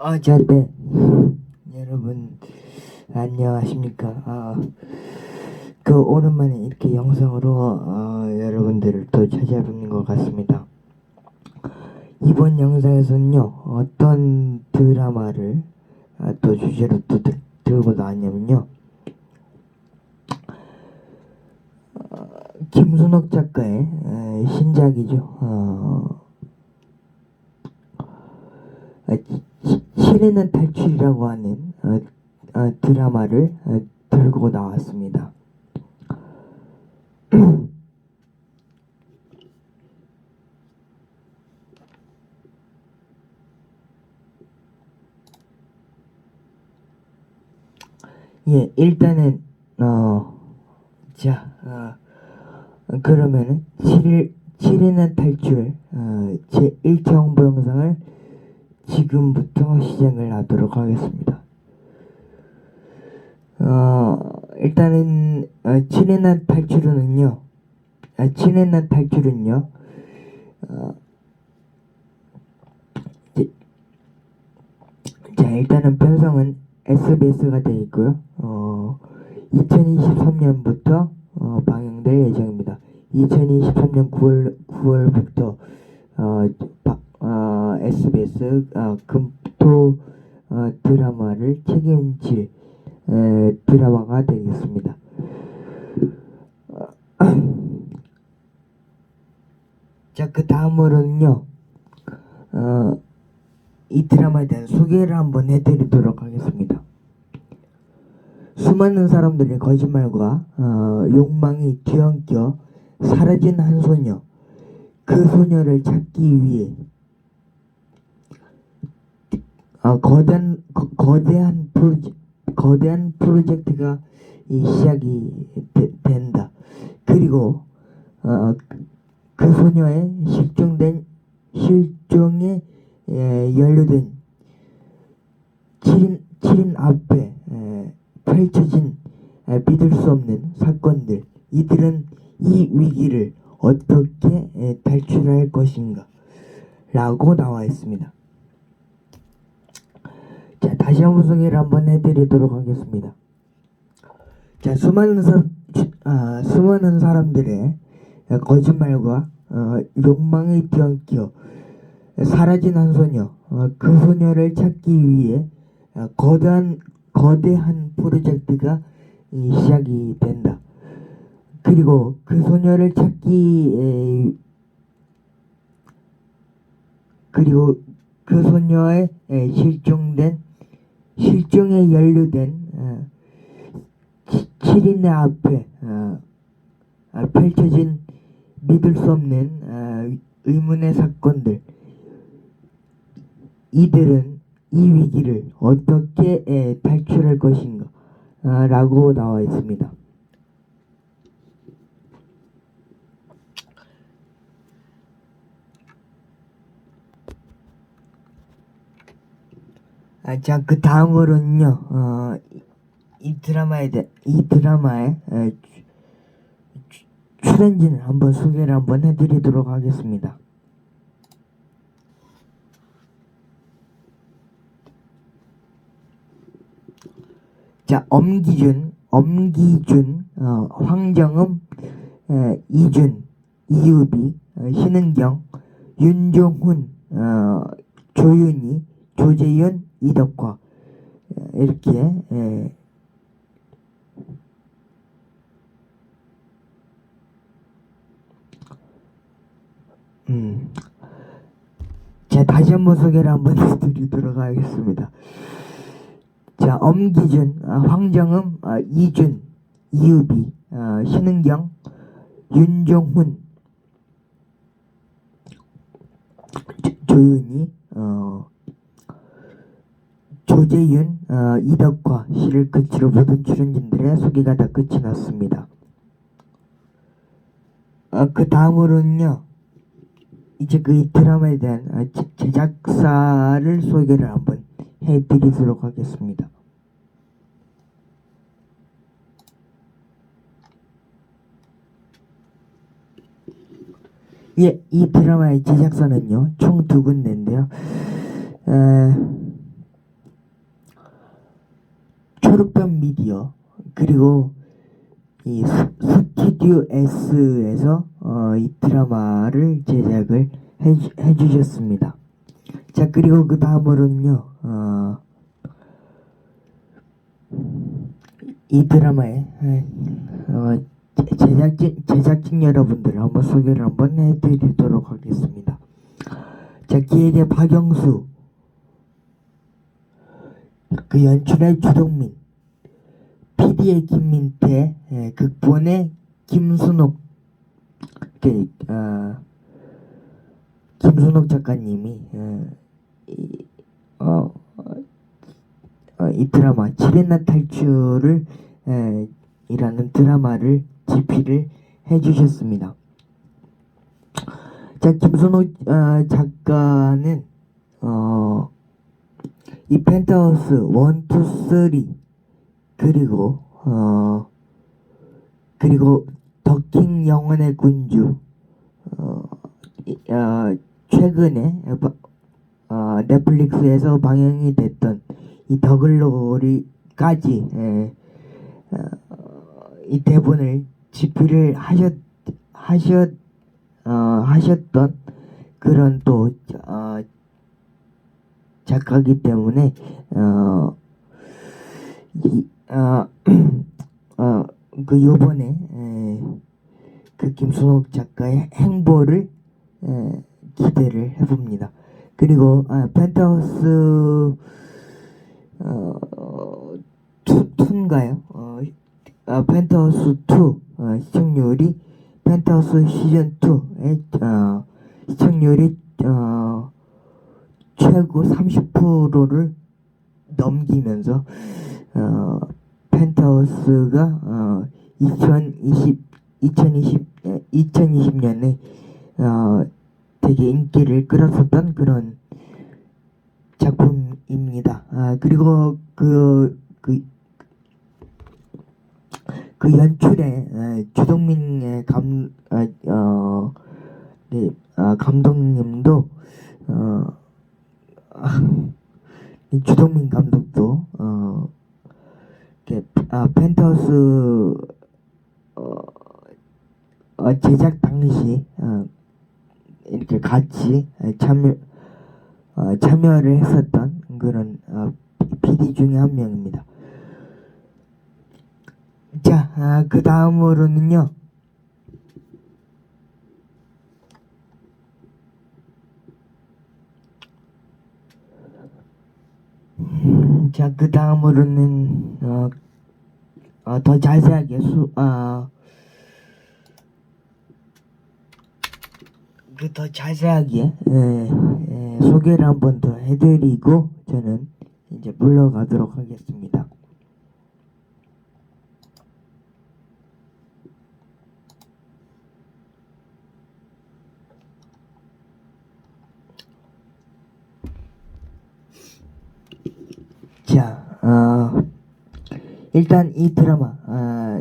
아, 자, 네. 여러분, 안녕하십니까. 아, 그, 오랜만에 이렇게 영상으로, 어, 여러분들을 또 찾아뵙는 것 같습니다. 이번 영상에서는요, 어떤 드라마를 아, 또 주제로 또 들, 들고 나왔냐면요. 어, 김순옥 작가의 에, 신작이죠. 어, 아, 시- 시내는 탈출이라고 하는 어, 어, 드라마를 어, 들고 나왔습니다. 예, 일단은 어, 자, 어, 그러면은 7일 7일난 탈출 어, 제 1차 홍보 영상을 지금부터 시작을 하도록 하겠습니다. 어, 일단은 어, 7일난 탈출은요, 아, 7일난 탈출은요, 어, 이제- 자 일단은 편성은 SBS가 되어 있고요. 어, 2023년부터 어, 방영될 예정입니다. 2023년 9월 9월부터 어, 바, 어, SBS 어, 금토 어, 드라마를 책임질 에, 드라마가 되겠습니다. 어, 자, 그 다음으로는요, 어, 이 드라마에 대한 소개를 한번 해드리도록 하겠습니다. 수많은 사람들의 거짓말과 어, 욕망이 뒤엉켜 사라진 한 소녀, 그 소녀를 찾기 위해 어, 거대한 거, 거대한 프로젝 거대한 프로젝트가 이 시작이 되, 된다. 그리고 어, 그 소녀의 실종된 실종에 예, 연루된 7인, 7인 앞에 에, 펼쳐진 에, 믿을 수 없는 사건들. 이들은 이 위기를 어떻게 에, 탈출할 것인가? 라고 나와 있습니다 자 다시 한번 소개를 한번 해드리도록 하겠습니다 자 수많은 사, 주- 아, 수많은 사람들의 에, 거짓말과 어, 욕망에 뒤엉켜 사라진 한 소녀, 어, 그 소녀를 찾기 위해 어, 거대한 거대한 프로젝트가 이, 시작이 된다. 그리고 그 소녀를 찾기 에, 그리고 그 소녀의 에, 실종된 실종에 연루된 어, 7인의 앞에 어, 아, 펼쳐진 믿을 수 없는 어, 의문의 사건들 이들은 이 위기를 어떻게 에, 탈출할 것인가 아, 라고 나와 있습니다. 아, 자, 그 다음으로는요, 어, 이, 이 드라마에 대, 이 드라마의 에, 출연진을 한번 소개를 한번 해드리도록 하겠습니다. 자, 엄기준, 엄기준, 어, 황정음, 에, 이준, 이유비, 어, 신은경, 윤종훈, 어, 조윤희, 조재윤, 이덕화 에, 이렇게 에, 음. 자, 다시 한번 소개를 한번 해드리도록 하겠습니다. 자, 엄기준, 아, 황정음, 아, 이준, 이유비, 아, 신은경, 윤종훈, 조, 조윤희, 어, 조재윤, 어, 이덕화 씨를 끝으로 모든 출연진들의 소개가 다 끝이 났습니다. 어, 그 다음으로는요, 이제 그이 드라마에 대한 어, 제- 제작사를 소개를 한번 해드리도록 하겠습니다. 예, 이 드라마의 제작사는요, 총 두 군데인데요. 에, 초록별 미디어 그리고 이 스- 스튜디오 S에서 어, 이 드라마를 제작을 해주, 해주셨습니다. 자 그리고 그 다음으로는요 어, 이 드라마의 어, 제- 제작진 제작진 여러분들을 한번 소개를 한번 해드리도록 하겠습니다. 자 기획의 박영수 그 연출의 주동민 PD의 김민태 예, 극본의 김순옥 그, 어, 김순옥 작가님이 어, 이, 어, 어, 이 드라마 지레나 탈출을 에, 이라는 드라마를 집필을 해주셨습니다. 자 김순옥 어, 작가는 어, 이 펜트하우스 1, 2, 3 그리고 어 그리고 더킹 영혼의 군주. 어, 이- 어 최근에 바- 어, 넷플릭스에서 방영이 됐던 이 더글로리까지 예, 어, 이 대본을 집필을 하셨 하셨 어, 하셨던 그런 또 어, 작가기 때문에 어, 이, 어, 어, 그 요번에 에, 그 김순옥 작가의 행보를 에, 기대를 해봅니다. 그리고 아, 펜트하우스 어, 투, 투인가요? 어, 아, 펜트하우스 2 어, 시청률이 펜트하우스 시즌 2의 어, 시청률이 어, 최고 30%를 넘기면서 어, 펜트하우스가 어, 2020 2020 2020년에 어, 되게 인기를 끌었었던 그런 작품입니다. 아, 그리고 그, 그, 그 연출에 에, 주동민의 감, 아, 어, 네, 아, 감독님도 어, 이 주동민 감독도 어, 이렇게 아, 펜트하우스 어, 어, 제작 당시 어, 이렇게 같이 참여 어, 참여를 했었던 그런 어, PD 중에 한 명입니다. 자, 아, 그 다음으로는요. 음, 자, 그 다음으로는 어, 어, 더 자세하게 수, 어, 그 더 자세하게 예, 예, 소개를 한 번 더 해드리고 저는 이제 물러가도록 하겠습니다. 자, 어, 일단 이 드라마 아,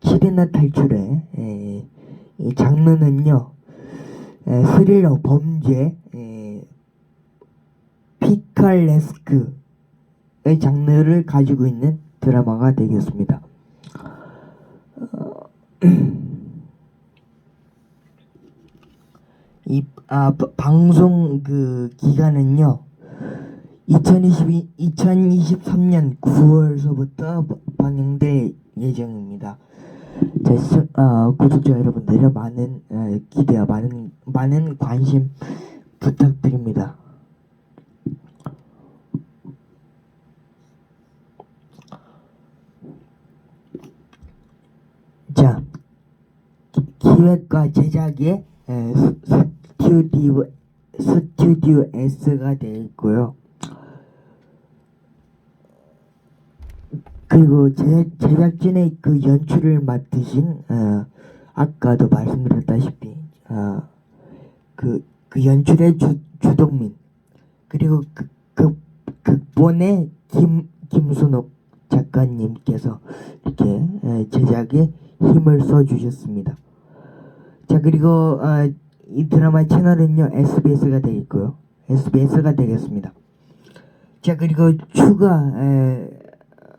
시리나 탈출의 에, 이 장르는요 에, 스릴러 범죄 에, 피칼레스크의 장르를 가지고 있는 드라마가 되겠습니다. 어, 이 아, 바- 방송 그 기간은요. 2022, 2023년 9월서부터 방영될 예정입니다. 자, 어, 구독자 여러분들의 많은 어, 기대와 많은 많은 관심 부탁드립니다. 자, 기- 기획과 제작의 에, 스- 스튜디오 스튜디오 S가 되어 있고요. 그리고 제, 제작진의 그 연출을 맡으신 어, 아까도 말씀드렸다시피 어, 그, 그 연출의 주, 주동민 그리고 그, 그 극본의 김 김순옥 작가님께서 이렇게 에, 제작에 힘을 써 주셨습니다. 자 그리고 어, 이 드라마 채널은요 SBS가 되겠고요 SBS가 되겠습니다. 자 그리고 추가 에,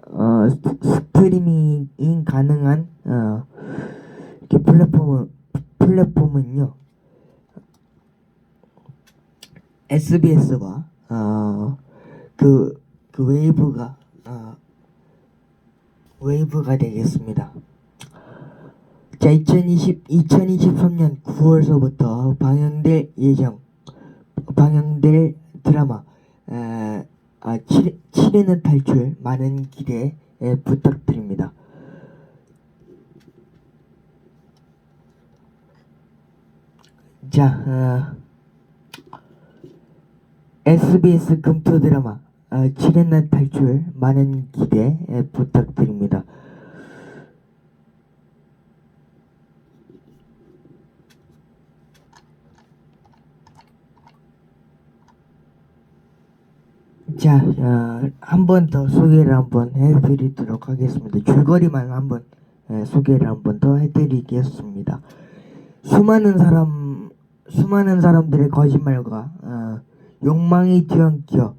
어, 스- 스트리밍 가능한 어, 이렇게 플랫폼은 플랫폼은요 SBS와 어, 그, 그 웨이브가 어, 웨이브가 되겠습니다. 자, 2020, 2023년 9월서부터 방영될 예정, 방영될 드라마, 에, 아, 7, 7회는 탈출, 많은 기대 에, 부탁드립니다. 자, 어, SBS 금토 드라마, 어, 7회는 탈출, 많은 기대 에, 부탁드립니다. 자, 어, 한번 더 소개를 한번 해드리도록 하겠습니다. 줄거리만 한번 예, 소개를 한번 더 해드리겠습니다. 수많은 사람, 수많은 사람들의 거짓말과 어, 욕망이 뒤엉켜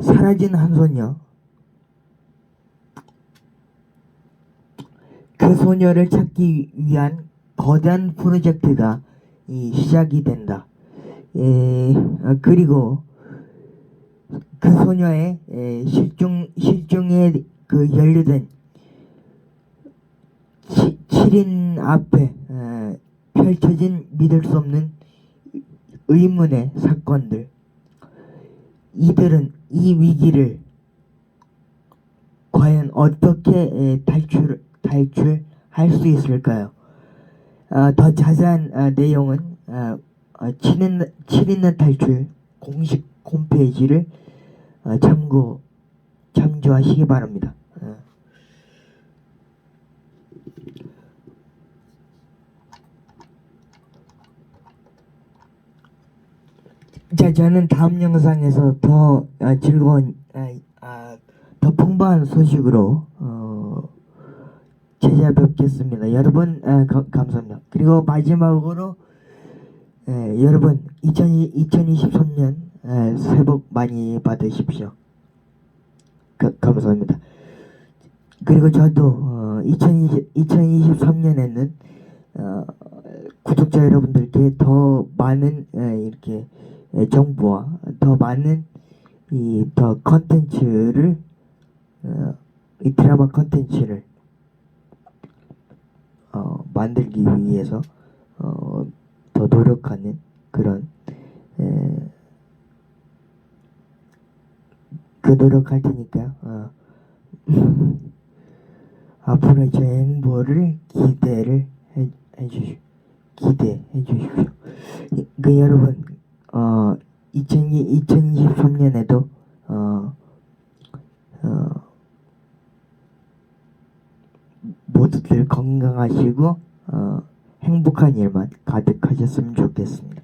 사라진 한 소녀. 그 소녀를 찾기 위한 거대한 프로젝트가 이, 시작이 된다. 예, 어, 그리고 그 소녀의 에, 실종 실종에 그 연루된 치, 7인 앞에 에, 펼쳐진 믿을 수 없는 의문의 사건들 이들은 이 위기를 과연 어떻게 에, 탈출 탈출할 수 있을까요? 어, 더 자세한 어, 내용은 어, 어, 7인, 7인의 탈출 공식 홈페이지를 어, 참고 참조하시기 바랍니다. 어. 자, 저는 다음 영상에서 더 아, 즐거운, 아, 아, 더 풍부한 소식으로 어, 찾아뵙겠습니다. 여러분 감사합니다. 그리고 마지막으로 예, 여러분 2020, 2023년 예, 새해 복 많이 받으십시오. 가, 감사합니다. 그리고 저도 어, 2020, 2023년에는 어, 구독자 여러분들께 더 많은 예, 이렇게 예, 정보와 더 많은 이 더 컨텐츠를 어, 이 드라마 컨텐츠를 어, 만들기 위해서 어, 더 노력하는 그런 에, 그 노력할 테니까요. 어. 앞으로 제 행보를 기대를 해, 해주시 기대해 주십시오. 이- 그 여러분 어 2020, 2023년에도 어, 어, 모두들 건강하시고 어, 행복한 일만 가득하셨으면 좋겠습니다.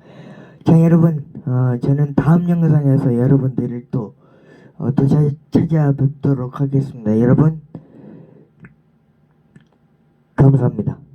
자 여러분 어, 저는 다음 영상에서 여러분들을 또, 어, 또 자, 찾아뵙도록 하겠습니다. 여러분 감사합니다.